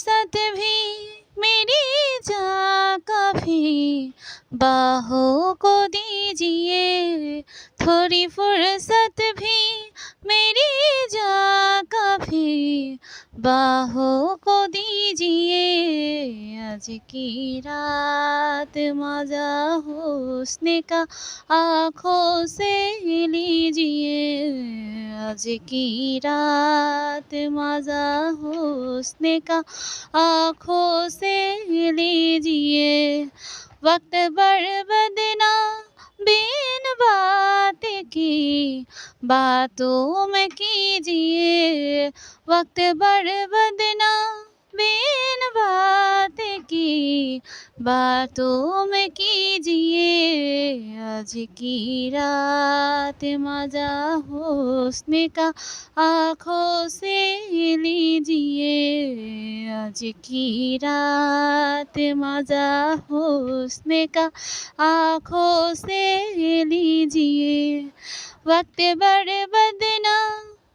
फुर्सत भी मेरी जा कभी बाहों को दीजिए थोड़ी फुर्सत भी मेरी जा कभी बाहों को दीजिए आज की रात मजा हुस्न का आँखों से लीजिए आज की रात मज़ा हुस्न का आँखों से लीजिए। वक्त बर्बाद ना बिन बात की, बातों में कीजिए। वक्त बर्बाद ना बिन बात की, बातों में कीजिए। आज की रात मज़ा हुस्न का आँखों से लीजिए। आज की रात मज़ा हुस्न का आँखों से लीजिए। वक्त बर्बाद ना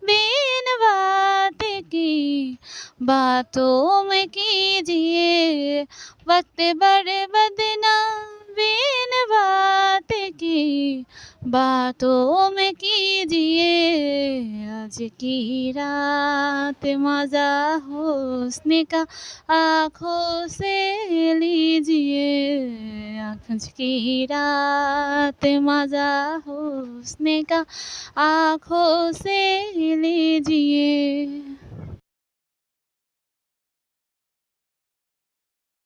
बिन बात की, बातों में कीजिए। वक्त बर्बाद ना बिन बात की बातों में कीजिए आज की रात मजा हुस्न का आँखों से लीजिए आज की रात मजा हुस्न का आँखों से लीजिए